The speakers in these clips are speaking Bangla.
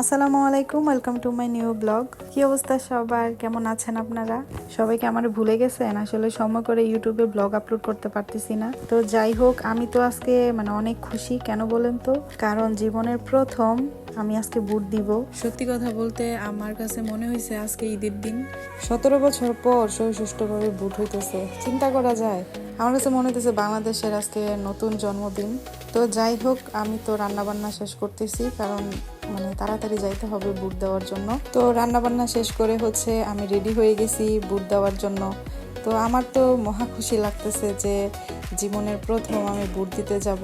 আসসালামু আলাইকুম welcome to my new blog কি অবস্থা সবার? কেমন আছেন আপনারা? সবাইকে আমার ভুলে গেছেন? আসলে সময় করে ইউটিউবে ব্লগ আপলোড করতে পারতেছি না। তো যাই হোক, আমি তো আজকে মানে অনেক খুশি, কেন বলেন তো? কারণ জীবনের প্রথম আমি আজকে বুট দিব। সত্যি কথা বলতে আমার কাছে মনে হয়েছে আজকে ঈদের দিন। সতেরো বছর পর সুষ্ঠুভাবে বুট হইতেছে। চিন্তা করা যায় আমার কাছে মনে হইতেছে বাংলাদেশের আজকে নতুন জন্মদিন। তো যাই হোক, আমি তো রান্নাবান্না শেষ করতেছি, কারণ মানে তাড়াতাড়ি যাইতে হবে বুট দেওয়ার জন্য। তো রান্নাবান্না শেষ করে হচ্ছে আমি রেডি হয়ে গেছি বুট দেওয়ার জন্য। তো আমার তো মহা খুশি লাগতেছে যে জীবনের প্রথম আমি বুট দিতে যাব।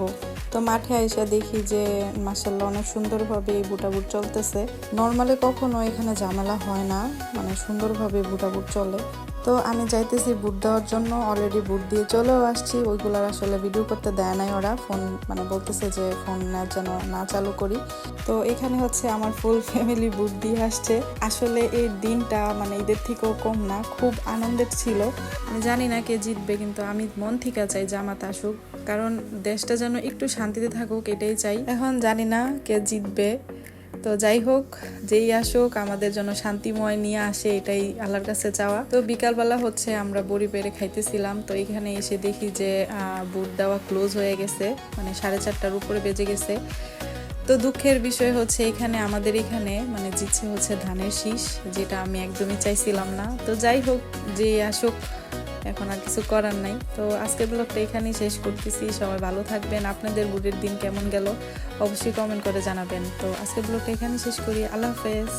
তো মাঠে এসে দেখি যে মাসাল্লাহ অনেক সুন্দরভাবে এই বুটা বুট চলতেছে। নর্মালি কখনো এখানে ঝামেলা হয় না মানে সুন্দরভাবে বুটাবুট চলে। তো আমি যাইতেছি বুট দেওয়ার জন্য অলরেডি বুট দিয়ে চলেও আসছি। ওইগুলার আসলে ভিডিও করতে দেয় নাই ওরা। ফোন মানে বলতেছে যে ফোন যেন না চালু করি। তো এখানে হচ্ছে আমার ফুল ফ্যামিলি বুট দিয়ে আসছে। আসলে এই দিনটা মানে ঈদের থেকেও কম না, খুব আনন্দের ছিল। আমি জানি না কে জিতবে, কিন্তু আমি মন থেকে চাই জামাত আসুক। কারণ দেশটা যেন একটু শান্তিতে থাকুক, এটাই চাই। এখন জানি না কে জিতবে। তো যাই হোক, যেই আসুক, আমাদের জন্য শান্তিময় নিয়ে আসে এটাই আল্লাহর কাছে চাওয়া। তো বিকালবেলা হচ্ছে আমরা বড়ি পেরে খাইতেছিলাম, তো এখানে এসে দেখি যে বুট দেওয়া ক্লোজ হয়ে গেছে মানে সাড়ে চারটার উপরে বেজে গেছে। তো দুঃখের বিষয় হচ্ছে এখানে, আমাদের এখানে মানে জিতছে হচ্ছে ধানের শীষ, যেটা আমি একদমই চাইছিলাম না। তো যাই হোক যে আসুক এখন আর কিছু করার নাই। তো আজকের ব্লগটা এখানেই শেষ করতেছি। সবাই ভালো থাকবেন। আপনাদের বুটের দিন কেমন গেল? অবশ্যই কমেন্ট করে জানাবেন। তো আজকের ব্লগটা এখানেই শেষ করি। আল্লাহ হাফেজ।